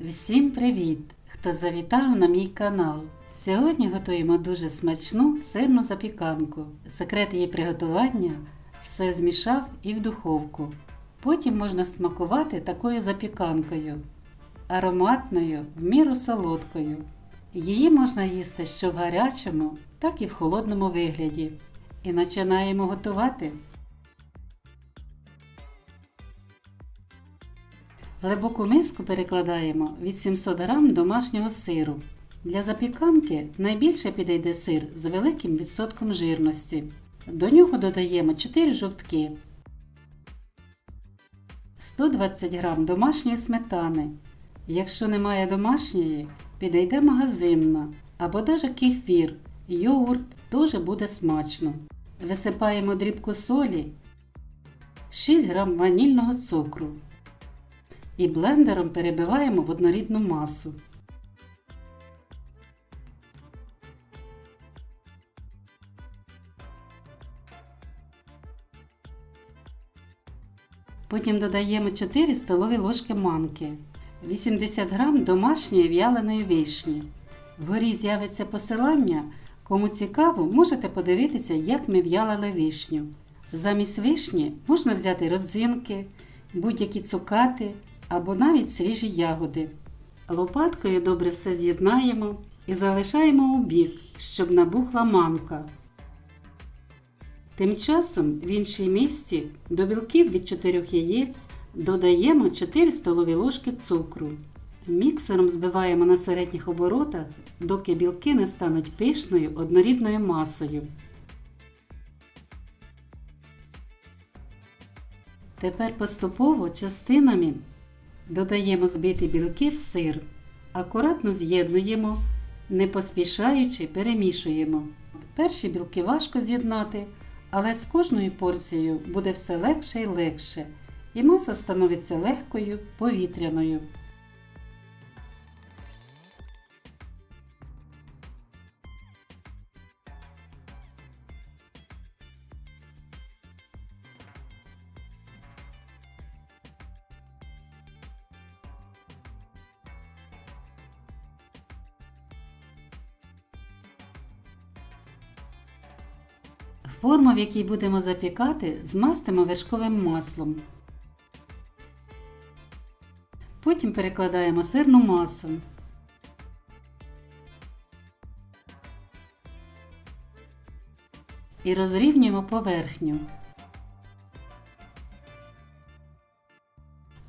Всім привіт! Хто завітав на мій канал. Сьогодні готуємо дуже смачну сирну запіканку. Секрет її приготування все змішав і в духовку. Потім можна смакувати такою запіканкою, ароматною, в міру солодкою. Її можна їсти що в гарячому, так і в холодному вигляді. І починаємо готувати. Глибоку миску перекладаємо 800 г домашнього сиру. Для запіканки найбільше підійде сир з великим відсотком жирності. До нього додаємо 4 жовтки, 120 г домашньої сметани. Якщо немає домашньої, підійде магазинна або даже кефір, йогурт теж буде смачно. Висипаємо дрібку солі, 6 г ванільного цукру і блендером перебиваємо в однорідну масу. Потім додаємо 4 столові ложки манки, 80 г домашньої в'яленої вишні. Вгорі з'явиться посилання. Кому цікаво, можете подивитися, як ми в'ялили вишню. Замість вишні можна взяти родзинки, будь-які цукати або навіть свіжі ягоди. Лопаткою добре все з'єднаємо і залишаємо у бік, щоб набухла манка. Тим часом в іншій місці до білків від 4 яєць додаємо 4 столові ложки цукру. Міксером збиваємо на середніх оборотах, доки білки не стануть пишною однорідною масою. Тепер поступово частинами додаємо збиті білки в сир. Акуратно з'єднуємо, не поспішаючи перемішуємо. Перші білки важко з'єднати, але з кожною порцією буде все легше і легше, і маса становиться легкою, повітряною. Форму, в якій будемо запікати, змастимо вершковим маслом. Потім перекладаємо сирну масу. І розрівнюємо поверхню.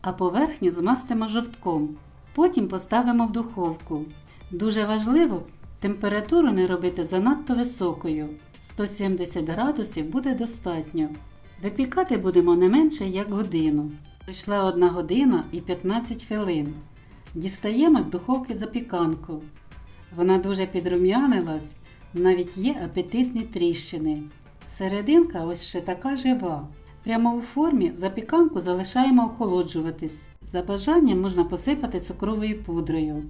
А поверхню змастимо жовтком. Потім поставимо в духовку. Дуже важливо температуру не робити занадто високою. 170 градусів буде достатньо. Випікати будемо не менше як годину. Пройшла 1 година і 15 хвилин. Дістаємо з духовки запіканку. Вона дуже підрум'янилась, навіть є апетитні тріщини. Серединка ось ще така жива. Прямо у формі запіканку залишаємо охолоджуватись. За бажанням можна посипати цукровою пудрою.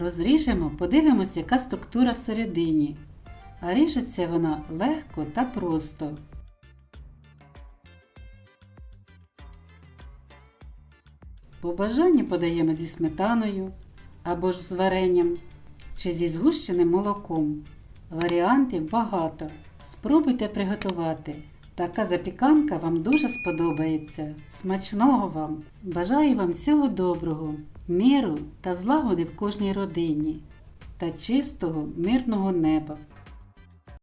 Розріжемо, подивимось, яка структура всередині. А ріжеться вона легко та просто. По бажанню подаємо зі сметаною або ж з варенням чи зі згущеним молоком. Варіантів багато. Спробуйте приготувати. Така запіканка вам дуже сподобається. Смачного вам! Бажаю вам всього доброго, миру та злагоди в кожній родині та чистого мирного неба.